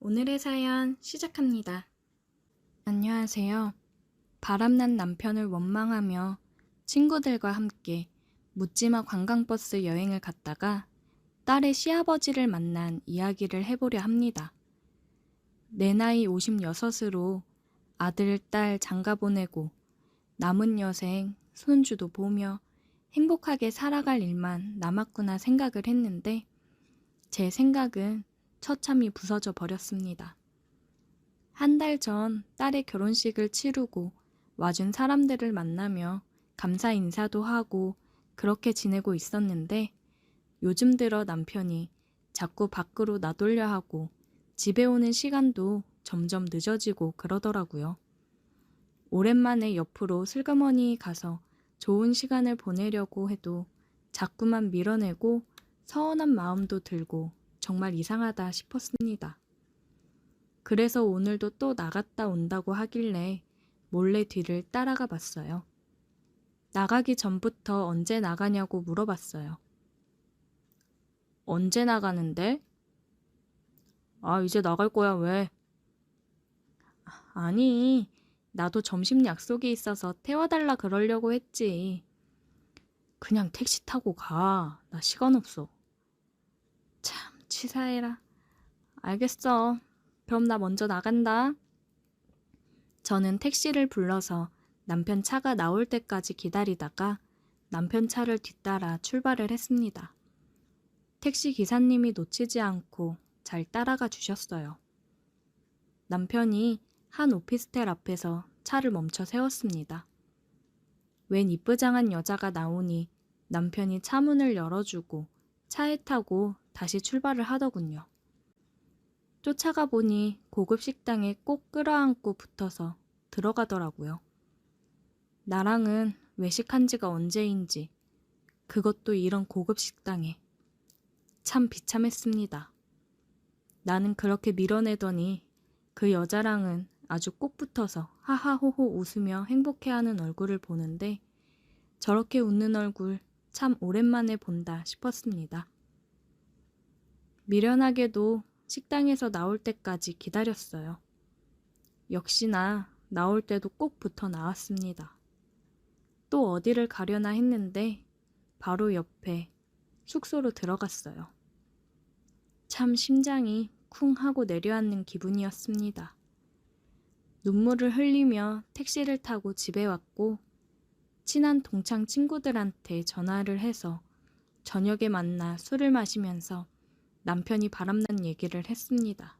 오늘의 사연 시작합니다. 안녕하세요. 바람난 남편을 원망하며 친구들과 함께 묻지마 관광버스 여행을 갔다가 딸의 시아버지를 만난 이야기를 해보려 합니다. 내 나이 56으로 아들, 딸 장가 보내고 남은 여생, 손주도 보며 행복하게 살아갈 일만 남았구나 생각을 했는데 제 생각은 처참히 부서져 버렸습니다. 한 달 전 딸의 결혼식을 치르고 와준 사람들을 만나며 감사 인사도 하고 그렇게 지내고 있었는데 요즘 들어 남편이 자꾸 밖으로 나돌려 하고 집에 오는 시간도 점점 늦어지고 그러더라고요. 오랜만에 옆으로 슬그머니 가서 좋은 시간을 보내려고 해도 자꾸만 밀어내고 서운한 마음도 들고 정말 이상하다 싶었습니다. 그래서 오늘도 또 나갔다 온다고 하길래 몰래 뒤를 따라가 봤어요. 나가기 전부터 언제 나가냐고 물어봤어요. 언제 나가는데? 아, 이제 나갈 거야, 왜? 아니, 나도 점심 약속이 있어서 태워달라 그러려고 했지. 그냥 택시 타고 가. 나 시간 없어. 참, 치사해라. 알겠어. 그럼 나 먼저 나간다. 저는 택시를 불러서 남편 차가 나올 때까지 기다리다가 남편 차를 뒤따라 출발을 했습니다. 택시 기사님이 놓치지 않고 잘 따라가 주셨어요. 남편이 한 오피스텔 앞에서 차를 멈춰 세웠습니다. 웬 이쁘장한 여자가 나오니 남편이 차 문을 열어주고 차에 타고 다시 출발을 하더군요. 쫓아가 보니 고급 식당에 꼭 끌어안고 붙어서 들어가더라고요. 나랑은 외식한 지가 언제인지 그것도 이런 고급 식당에 참 비참했습니다. 나는 그렇게 밀어내더니 그 여자랑은 아주 꼭 붙어서 하하호호 웃으며 행복해하는 얼굴을 보는데 저렇게 웃는 얼굴 참 오랜만에 본다 싶었습니다. 미련하게도 식당에서 나올 때까지 기다렸어요. 역시나 나올 때도 꼭 붙어 나왔습니다. 또 어디를 가려나 했는데 바로 옆에 숙소로 들어갔어요. 참 심장이 쿵 하고 내려앉는 기분이었습니다. 눈물을 흘리며 택시를 타고 집에 왔고 친한 동창 친구들한테 전화를 해서 저녁에 만나 술을 마시면서 남편이 바람난 얘기를 했습니다.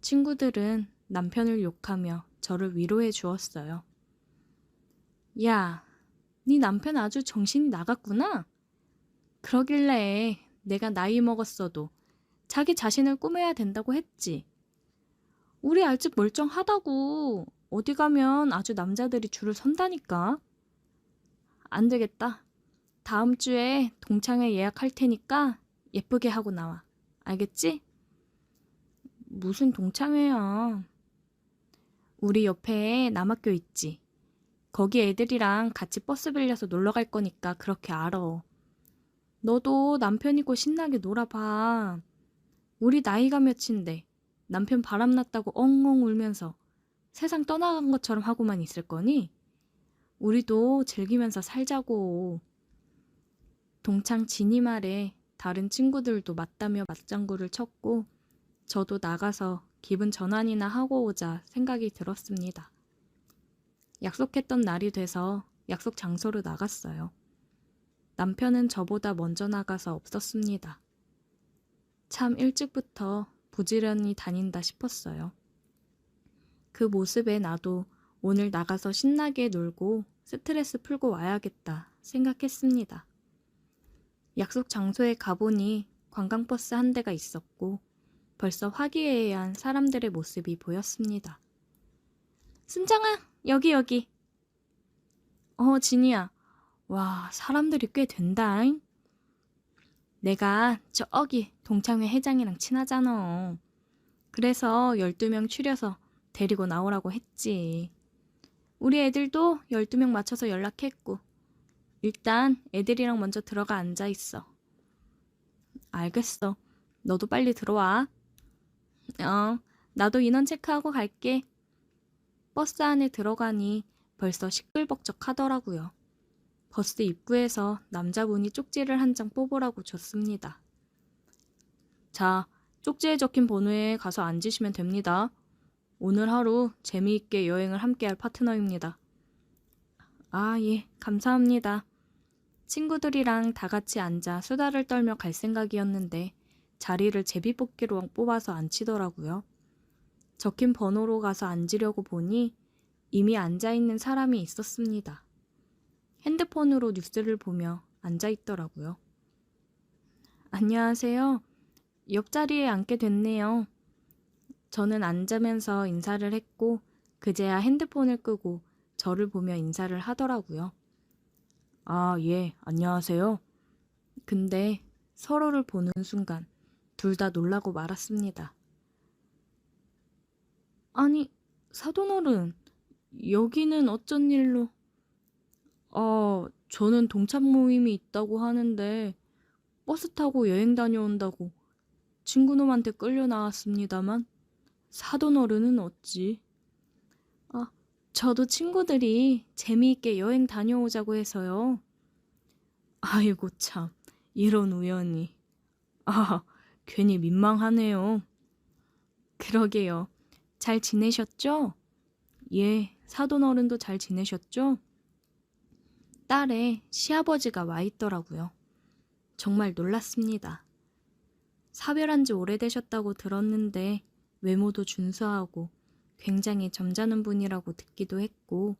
친구들은 남편을 욕하며 저를 위로해 주었어요. 야, 네 남편 아주 정신이 나갔구나? 그러길래 내가 나이 먹었어도 자기 자신을 꾸며야 된다고 했지. 우리 알집 멀쩡하다고 어디 가면 아주 남자들이 줄을 선다니까. 안 되겠다. 다음 주에 동창회 예약할 테니까 예쁘게 하고 나와. 알겠지? 무슨 동창회야. 우리 옆에 남학교 있지. 거기 애들이랑 같이 버스 빌려서 놀러 갈 거니까 그렇게 알아. 너도 남편이고 신나게 놀아봐. 우리 나이가 몇인데 남편 바람났다고 엉엉 울면서 세상 떠나간 것처럼 하고만 있을 거니? 우리도 즐기면서 살자고. 동창 진이 말에 다른 친구들도 맞다며 맞장구를 쳤고 저도 나가서 기분 전환이나 하고 오자 생각이 들었습니다. 약속했던 날이 돼서 약속 장소로 나갔어요. 남편은 저보다 먼저 나가서 없었습니다. 참 일찍부터 부지런히 다닌다 싶었어요. 그 모습에 나도 오늘 나가서 신나게 놀고 스트레스 풀고 와야겠다 생각했습니다. 약속 장소에 가보니 관광버스 한 대가 있었고 벌써 화기애애한 사람들의 모습이 보였습니다. 순정아, 여기 여기. 어, 진이야. 와, 사람들이 꽤 된다잉. 내가 저기 동창회 회장이랑 친하잖아. 그래서 12명 추려서 데리고 나오라고 했지. 우리 애들도 12명 맞춰서 연락했고. 일단 애들이랑 먼저 들어가 앉아 있어. 알겠어. 너도 빨리 들어와. 어, 나도 인원 체크하고 갈게. 버스 안에 들어가니 벌써 시끌벅적 하더라고요. 버스 입구에서 남자분이 쪽지를 한 장 뽑으라고 줬습니다. 자, 쪽지에 적힌 번호에 가서 앉으시면 됩니다. 오늘 하루 재미있게 여행을 함께할 파트너입니다. 아, 예, 감사합니다. 친구들이랑 다 같이 앉아 수다를 떨며 갈 생각이었는데 자리를 제비뽑기로 뽑아서 앉히더라고요. 적힌 번호로 가서 앉으려고 보니 이미 앉아있는 사람이 있었습니다. 핸드폰으로 뉴스를 보며 앉아있더라고요. 안녕하세요. 옆자리에 앉게 됐네요. 저는 앉으면서 인사를 했고 그제야 핸드폰을 끄고 저를 보며 인사를 하더라고요. 아, 예, 안녕하세요. 근데 서로를 보는 순간 둘 다 놀라고 말았습니다. 아니, 사돈어른, 여기는 어쩐 일로? 아, 저는 동창 모임이 있다고 하는데 버스 타고 여행 다녀온다고 친구놈한테 끌려 나왔습니다만 사돈어른은 어찌? 아, 저도 친구들이 재미있게 여행 다녀오자고 해서요. 아이고 참, 이런 우연이. 아, 괜히 민망하네요. 그러게요. 잘 지내셨죠? 예, 사돈어른도 잘 지내셨죠? 딸의 시아버지가 와 있더라고요. 정말 놀랐습니다. 사별한 지 오래되셨다고 들었는데 외모도 준수하고 굉장히 점잖은 분이라고 듣기도 했고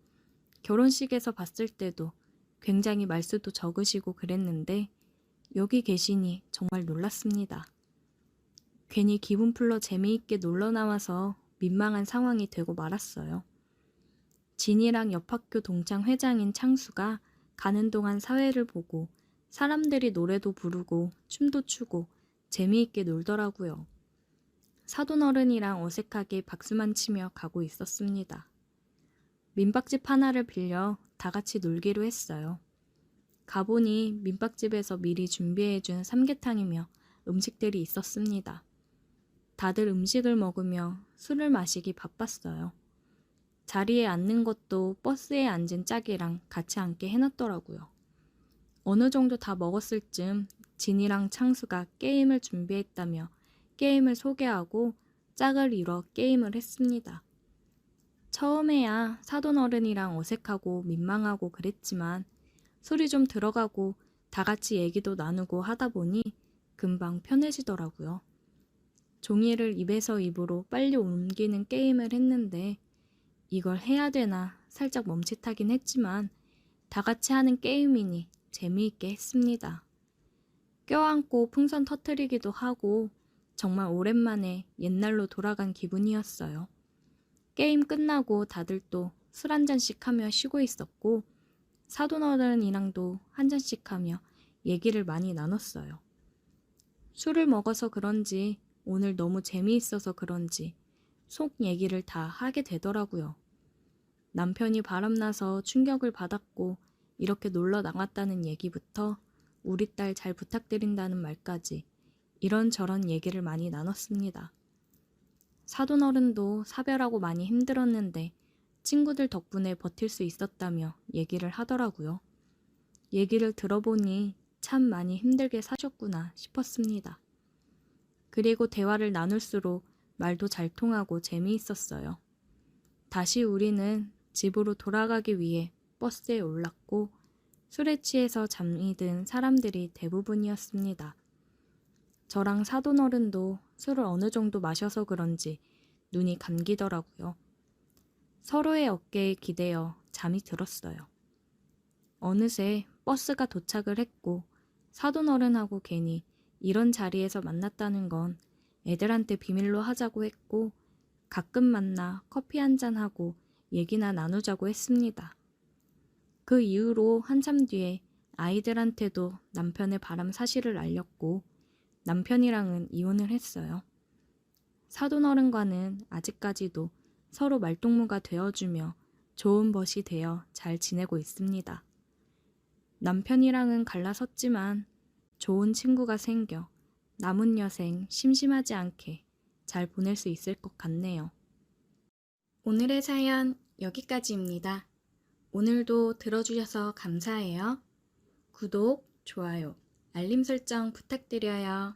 결혼식에서 봤을 때도 굉장히 말수도 적으시고 그랬는데 여기 계시니 정말 놀랐습니다. 괜히 기분 풀러 재미있게 놀러 나와서 민망한 상황이 되고 말았어요. 진이랑 옆 학교 동창 회장인 창수가 가는 동안 사회를 보고 사람들이 노래도 부르고 춤도 추고 재미있게 놀더라고요. 사돈어른이랑 어색하게 박수만 치며 가고 있었습니다. 민박집 하나를 빌려 다 같이 놀기로 했어요. 가보니 민박집에서 미리 준비해준 삼계탕이며 음식들이 있었습니다. 다들 음식을 먹으며 술을 마시기 바빴어요. 자리에 앉는 것도 버스에 앉은 짝이랑 같이 앉게 해놨더라고요. 어느 정도 다 먹었을 즈음 진이랑 창수가 게임을 준비했다며 게임을 소개하고 짝을 이뤄 게임을 했습니다. 처음에야 사돈 어른이랑 어색하고 민망하고 그랬지만 술이 좀 들어가고 다 같이 얘기도 나누고 하다 보니 금방 편해지더라고요. 종이를 입에서 입으로 빨리 옮기는 게임을 했는데 이걸 해야 되나 살짝 멈칫하긴 했지만 다 같이 하는 게임이니 재미있게 했습니다. 껴안고 풍선 터트리기도 하고 정말 오랜만에 옛날로 돌아간 기분이었어요. 게임 끝나고 다들 또 술 한 잔씩 하며 쉬고 있었고 사돈어른이랑도 한 잔씩 하며 얘기를 많이 나눴어요. 술을 먹어서 그런지 오늘 너무 재미있어서 그런지 속 얘기를 다 하게 되더라고요. 남편이 바람나서 충격을 받았고 이렇게 놀러 나갔다는 얘기부터 우리 딸 잘 부탁드린다는 말까지 이런저런 얘기를 많이 나눴습니다. 사돈어른도 사별하고 많이 힘들었는데 친구들 덕분에 버틸 수 있었다며 얘기를 하더라고요. 얘기를 들어보니 참 많이 힘들게 사셨구나 싶었습니다. 그리고 대화를 나눌수록 말도 잘 통하고 재미있었어요. 다시 우리는 집으로 돌아가기 위해 버스에 올랐고 술에 취해서 잠이 든 사람들이 대부분이었습니다. 저랑 사돈어른도 술을 어느 정도 마셔서 그런지 눈이 감기더라고요. 서로의 어깨에 기대어 잠이 들었어요. 어느새 버스가 도착을 했고 사돈어른하고 괜히 이런 자리에서 만났다는 건 애들한테 비밀로 하자고 했고 가끔 만나 커피 한 잔하고 얘기나 나누자고 했습니다. 그 이후로 한참 뒤에 아이들한테도 남편의 바람 사실을 알렸고 남편이랑은 이혼을 했어요. 사돈어른과는 아직까지도 서로 말동무가 되어주며 좋은 벗이 되어 잘 지내고 있습니다. 남편이랑은 갈라섰지만 좋은 친구가 생겨 남은 여생 심심하지 않게 잘 보낼 수 있을 것 같네요. 오늘의 사연 여기까지입니다. 오늘도 들어주셔서 감사해요. 구독, 좋아요, 알림 설정 부탁드려요.